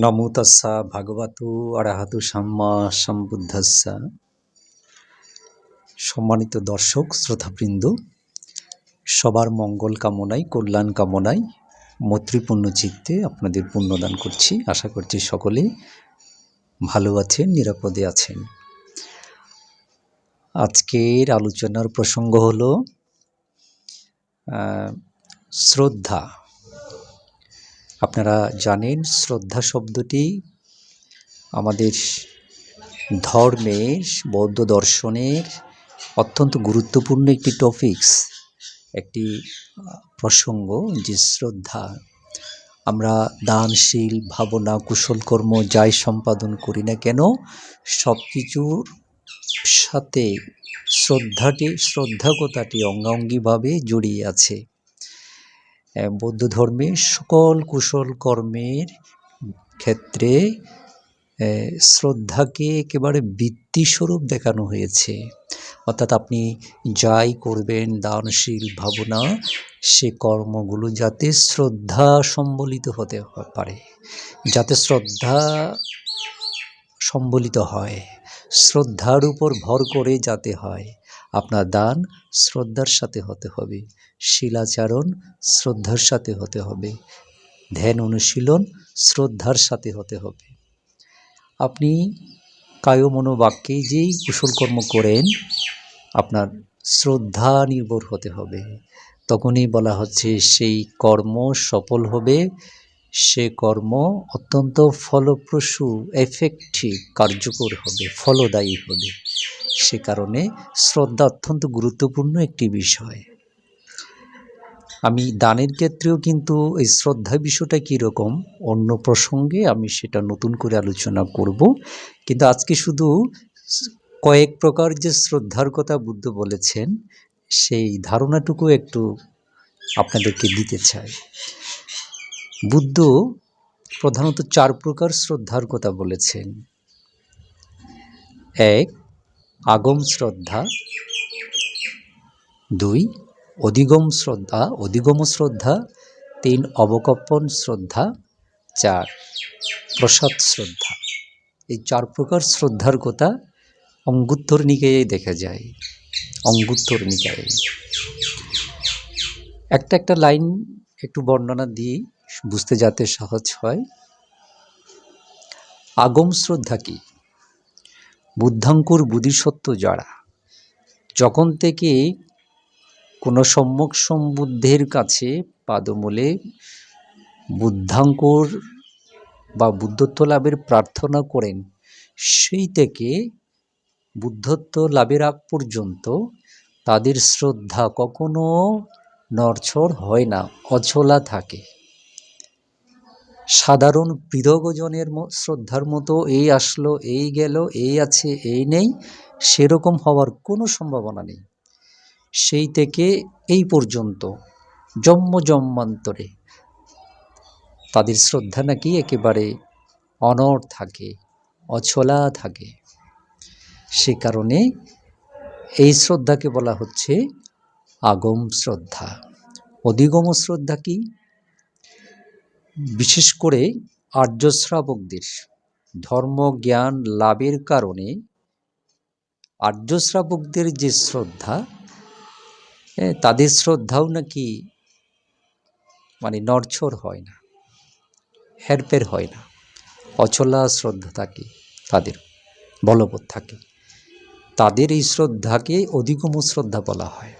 নমো তস্যা ভাগবতু আরাহাতু সাম্মা সম্বুদ্ধস্যা। সম্মানিত দর্শক, শ্রোতাবৃন্দ, সবার মঙ্গল কামনায়, কল্যাণ কামনায়, মৈত্রীপূর্ণ চিত্তে আপনাদের পুণ্যদান করছি। আশা করছি সকলে ভালো আছেন, নিরাপদে আছেন। আজকের আলোচনার প্রসঙ্গ হল শ্রদ্ধা। আপনারা জানেন শ্রদ্ধা শব্দটি আমাদের ধর্মের বৌদ্ধ দর্শনের অত্যন্ত গুরুত্বপূর্ণ একটি টপিকস একটি প্রসঙ্গ যে শ্রদ্ধা। আমরা দানশীল, ভাবনা, কুশলকর্ম যাই সম্পাদন করি না কেন সব কিছুর সাথে শ্রদ্ধাটি শ্রদ্ধা কথাটি অঙ্গাঙ্গিভাবে জড়িয়ে আছে। বৌদ্ধ ধর্মে সকল কুশল কর্মের ক্ষেত্রে শ্রদ্ধাকে একেবারে বৃত্তিস্বরূপ দেখানো হয়েছে। অর্থাৎ আপনি যাই করবেন, দানশীল ভাবনা, সে কর্মগুলো যাতে শ্রদ্ধা সম্বলিত হতে পারে। যাতে শ্রদ্ধা সম্বলিত হয়, শ্রদ্ধার উপর ভর করে যাতে হয়। আপনার দান শ্রদ্ধার সাথে হতে হবে, শিলাচারণ শ্রদ্ধার সাথে হতে হবে, ধ্যান অনুশীলন শ্রদ্ধার সাথে হতে হবে। আপনি কায় মনোবাক্যে যেই কুশলকর্ম করেন, আপনার শ্রদ্ধা নির্ভর হতে হবে। তখনই বলা হচ্ছে, সেই কর্ম সফল হবে, সে কর্ম অত্যন্ত ফলপ্রসূ এফেক্টিভ কার্যকর হবে, ফলদায়ী হবে। সে কারণে শ্রদ্ধা অত্যন্ত গুরুত্বপূর্ণ একটি বিষয়। আমি দানের ক্ষেত্রেও কিন্তু এই শ্রদ্ধা বিষয়টা কীরকম, অন্য প্রসঙ্গে আমি সেটা নতুন করে আলোচনা করব। কিন্তু আজকে শুধু কয়েক প্রকার যে শ্রদ্ধার কথা বুদ্ধ বলেছেন, সেই ধারণাটুকু একটু আপনাদেরকে দিতে চাই। বুদ্ধ প্রধানত চার প্রকার শ্রদ্ধার কথা বলেছেন। এক আগম শ্রদ্ধা। দুই, অধিগম শ্রদ্ধা অধিগম শ্রদ্ধা। তিন, অবকপন শ্রদ্ধা। চার, প্রসাদ শ্রদ্ধা। এই চার প্রকার শ্রদ্ধার কথা অঙ্গুত্তর দেখা যায়। অঙ্গুত্তর নিকায়ে একটা একটা লাইন একটু বর্ণনা দিয়ে বুঝতে যাতে সহজ হয়। আগম শ্রদ্ধা কি? বুদ্ধাঙ্কুর বুদ্ধিসত্ত্ব যারা, যখন থেকে কোনো সম্যক সম্বুদ্ধের কাছে পাদমূলে বুদ্ধাঙ্কুর বা বুদ্ধত্ব লাভের প্রার্থনা করেন, সেই থেকে বুদ্ধত্ব লাভের আগ পর্যন্ত তাদের শ্রদ্ধা কখনো নড়ছড় হয় না, অচলা থাকে। সাধারণ বিধগজনের শ্রদ্ধার মতো এই আসলো, এই গেল, এই আছে, এই নেই, সেরকম হওয়ার কোনো সম্ভাবনা নেই। সেই থেকে এই পর্যন্ত জন্ম জন্মান্তরে তাদের শ্রদ্ধা নাকি একেবারে অনড় থাকে, অছলা থাকে। সে কারণে এই শ্রদ্ধাকে বলা হচ্ছে আগম শ্রদ্ধা। অধিগম শ্রদ্ধা কি? বিশেষ করে আর্য শ্রাবকদের ধর্ম জ্ঞান লাভের কারণে আর্য শ্রাবকদের যে শ্রদ্ধা তাদের শ্রদ্ধাও নাকি মানে নড়ছড় হয় না হেরপের হয় না। অচলা শ্রদ্ধা থাকে, তাদের বলবৎ থাকে। তাদের এই শ্রদ্ধাকে অধিগম শ্রদ্ধা বলা হয়।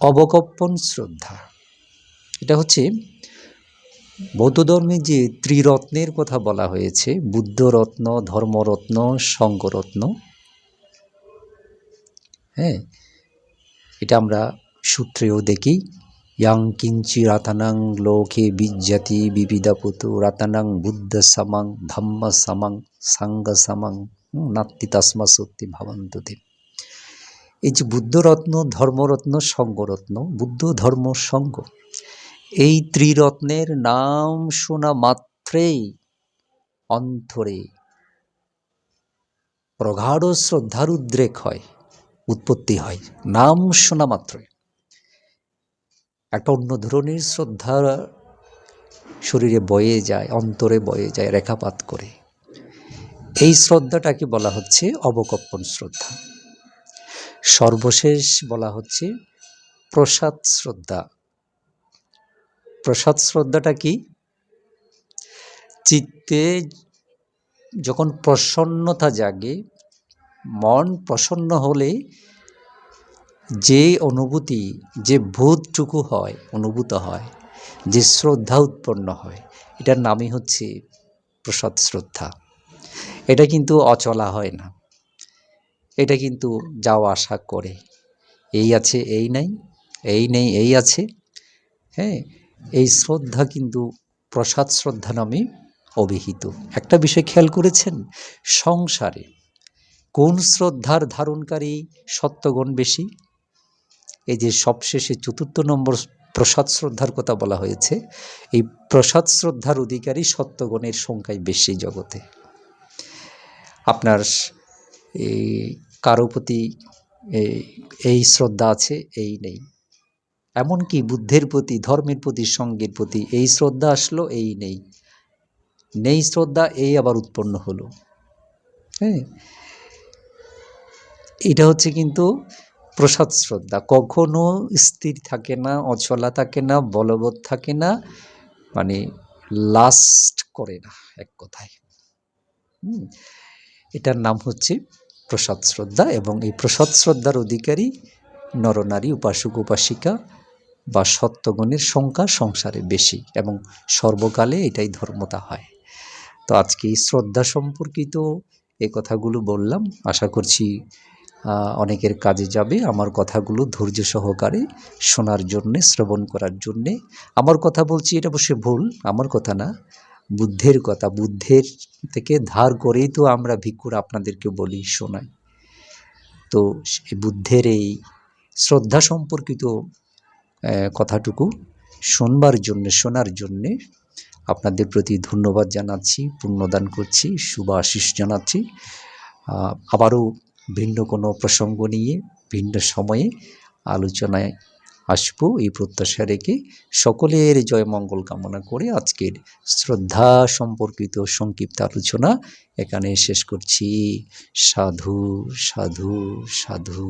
অবকপ্পন শ্রদ্ধা। এটা হচ্ছে বৌদ্ধ ধর্মে যে ত্রিরত্নের কথা বলা হয়েছে, বুদ্ধরত্ন, ধর্মরত্ন সংঘরত্ন হ্যাঁ এটা আমরা সূত্রেও দেখি। ইয়াং কিঞ্চি রাতানাং লোকে বিজ্জাতি বিবিধাপুতু, রাতানাং বুদ্ধ সামাং ধম্ম সামাং সাঙ্গ সামাং নাত্তি তাসমা সত্যি ভাবান্ততে। এই যে বুদ্ধরত্ন, ধর্মরত্ন সংঘরত্ন বুদ্ধ ধর্ম সংঘ এই ত্রিরত্নের নাম শোনা মাত্রেই অন্তরে প্রগাঢ় শ্রদ্ধার উদ্রেক হয়, উৎপত্তি হয়, নাম শোনা মাত্রই একটা অন্য ধরনের শ্রদ্ধা শরীরে বয়ে যায়, অন্তরে বয়ে যায়, রেখাপাত করে। এই শ্রদ্ধাটাকে বলা হচ্ছে অবকপ্পন শ্রদ্ধা। সর্বশেষ বলা হচ্ছে প্রসাদ শ্রদ্ধা। প্রসাদ শ্রদ্ধাটা কি? চিত্তে যখন প্রসন্নতা জাগে, মন প্রসন্ন হলে যে অনুভূতি, যে বোধটুকু হয়, অনুভূত হয়, যে শ্রদ্ধা উৎপন্ন হয়, এটার নামই হচ্ছে প্রসাদ শ্রদ্ধা। এটা কিন্তু অচলা হয় না। এটা কিন্তু যাওয়া আসা করে। এই আছে, এই নাই, এই নেই, এই আছে হ্যাঁ? এই শ্রদ্ধা কিন্তু প্রসাদ শ্রদ্ধা নামে অভিহিত। একটা বিষয় খেয়াল করেছেন? সংসারে কোন শ্রদ্ধার ধারণকারী সত্যগুণ বেশি? এই যে সবশেষে চতুর্থ নম্বর প্রসাদ শ্রদ্ধার কথা বলা হয়েছে, এই প্রসাদ শ্রদ্ধার অধিকারী সত্যগণের সংখ্যাই বেশি জগতে। আপনার কারও প্রতি এই শ্রদ্ধা আছে, এই নেই। এমনকি বুদ্ধের প্রতি, ধর্মের প্রতি, সঙ্গের প্রতি এই শ্রদ্ধা আসলো, এই নেই। নেই শ্রদ্ধা, এই আবার উৎপন্ন হলো। হ্যাঁ? এটা হচ্ছে কিন্তু প্রসাদ শ্রদ্ধা। কখনো স্থির থাকে না, অচলা থাকে না, বলবৎ থাকে না মানে লাস্ট করে না এক কথায়। এটার নাম হচ্ছে প্রসাদ শ্রদ্ধা এবং এই প্রসাদ শ্রদ্ধার অধিকারী নরনারী উপাসক, উপাসিকা বা সত্যগণের সংখ্যা সংসারে বেশি এবং সর্বকালে এটাই ধর্মতা হয়। তো আজকে শ্রদ্ধা সম্পর্কিত এ কথাগুলো বললাম। আশা করছি অনেকের কাজে যাবে। আমার কথাগুলো ধৈর্য সহকারে শোনার জন্যে, শ্রবণ করার জন্যে। আমার কথা বলছি, এটা অবশ্যই ভুল, আমার কথা না, বুদ্ধের কথা। বুদ্ধের থেকে ধার করেই তো আমরা ভিক্ষুর আপনাদেরকে বলি, শোনাই। তো বুদ্ধের এই শ্রদ্ধা সম্পর্কিত কথাটুকু শোনবার জন্যে, শোনার জন্যে আপনাদের প্রতি ধন্যবাদ জানাচ্ছি, পুণ্যদান করছি, শুভ আশিস জানাচ্ছি। আবারও ভিন্ন কোনো প্রসঙ্গ নিয়ে, ভিন্ন সময়ে আলোচনায় আসব এই প্রত্যাশা রেখে। সকলের জয় মঙ্গল কামনা করে আজকের শ্রদ্ধা সম্পর্কিত সংক্ষিপ্ত আলোচনা এখানে শেষ করছি। সাধু সাধু সাধু।